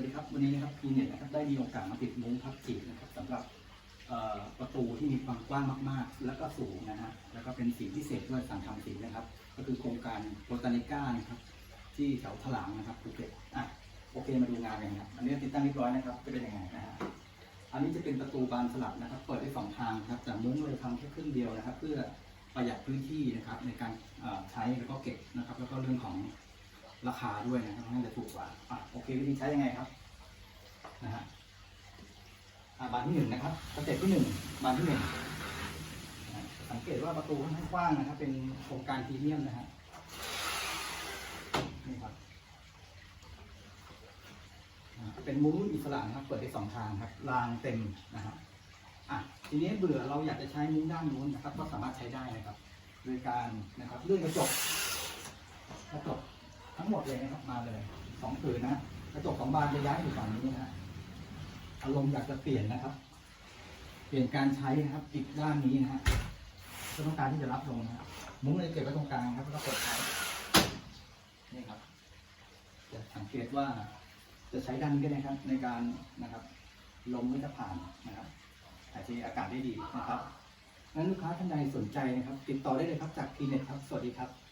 วัสดีครับวันนี้นะครับพีเน็ตนะครับได้มีโอกาสมาติดมุ้งพับจีนะครับสำหรับประตูที่มีความกว้างมากๆ แล้วก็สูงนะฮะแล้วก็เป็นสีพิเศษด้วยสั่งทำสีนะครับ ก็คือโครงการโบตานิก้านะครับที่แถวถลางนะครับภูเก็ตอะโอเคมาดูงานกันครับอันนี้ติดตั้งเรียบร้อยนะครับจะเป็นยังไงนะฮะอันนี้จะเป็นประตูบานสลับนะครับ เปิดได้สองทางครับแต่มุ้งเลยทำแค่ครึ่งเดียวนะครับ เพื่อประหยัดพื้นที่นะครับในการใช้แล้วก็เก็บนะครับ แล้วก็เรื่องของ ราคาด้วยนะครับน่าจะถูกกว่าอะโอเควิธีใช้ยังไงครับนะฮะอะบานที่หนึ่งนะครับสเต็ปที่หนึ่งบานที่หนึ่งสังเกตว่าประตูค่อนข้างกว้างนะครับ เป็นโครงการพรีเมียมนะฮะนี่ครับเป็นมุ้งอิสระนะครับ เปิดได้สองทางครับรางเต็มนะฮะอะทีนี้เบื่อเราอยากจะใช้มุ้งด้านนู้นนะครับ ก็สามารถใช้ได้นะครับ โดยการนะครับเลื่อนกระจก หมดเลยนะครับมาเลยสองผืนนะกระจกสองบานจะย้ายอยู่ฝั่งนี้นะฮะอารมณ์อยากจะเปลี่ยนนะครับ เปลี่ยนการใช้นะครับอีกด้านนี้นะฮะก็ต้องการที่จะรับลงนะฮะมุ้งเลยเก็บไว้ตรงกลางครับแล้วก็เปิดท้นี่ครับจะสังเกตว่าจะใช้ด้านนี้ก็ได้ครับ ในการนะครับลมก็จะผ่านนะครับถ่ายเทอากาศได้ดีนะครับงั้นลูกค้าท่านใดสนใจนะครับ ติดต่อได้เลยครับจากทีเน็ตครับ สวัสดีครับ